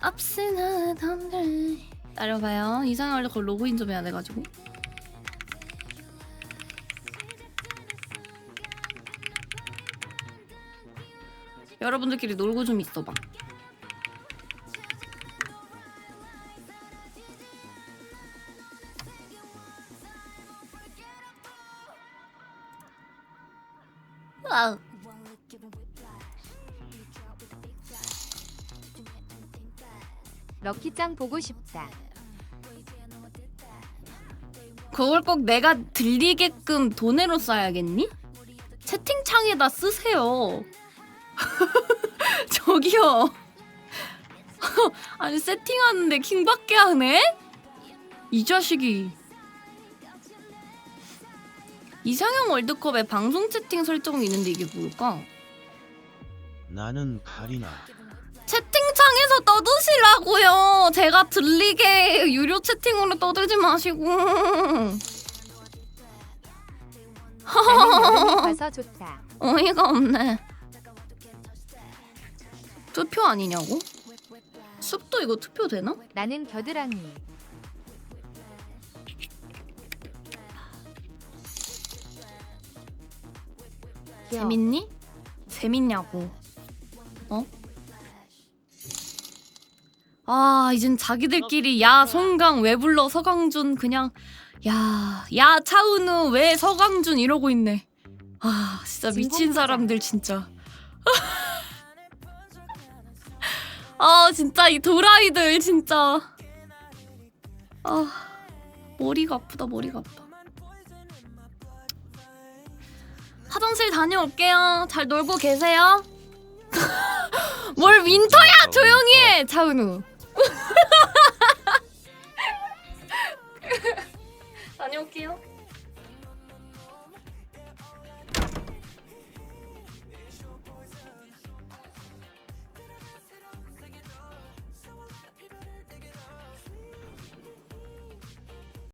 앞시는 담들 따려봐요. 이상형 원래 그 로그인 좀 해야 돼가지고. 여러분들끼리 놀고 좀 있어봐. 와우 럭키짱 보고 싶다. 그걸 꼭 내가 들리게끔 돈으로 써야겠니? 채팅창에다 쓰세요. 저기요. 아니 세팅하는데 킹받게 하네? 이 자식이. 이상형 월드컵에 방송 채팅 설정이 있는데 이게 뭘까? 나는 카리나 채팅창에서 떠드시라고요. 제가 들리게 유료 채팅으로 떠들지 마시고. 가서 좋다. 어이가 없네. 투표 아니냐고? 숲도 이거 투표 되나? 나는 겨드랑이. 귀여워. 재밌니? 재밌냐고. 어? 아, 이젠 자기들끼리 야 송강 왜 불러 서강준 그냥 야, 야 차은우 왜 서강준 이러고 있네. 아, 진짜 미친. 사람들 진짜. 아, 진짜 이 도라이들 진짜. 아, 머리가 아프다 머리가 아파. 화장실 다녀올게요. 잘 놀고 계세요. 뭘 윈터야 조용히 해 차은우.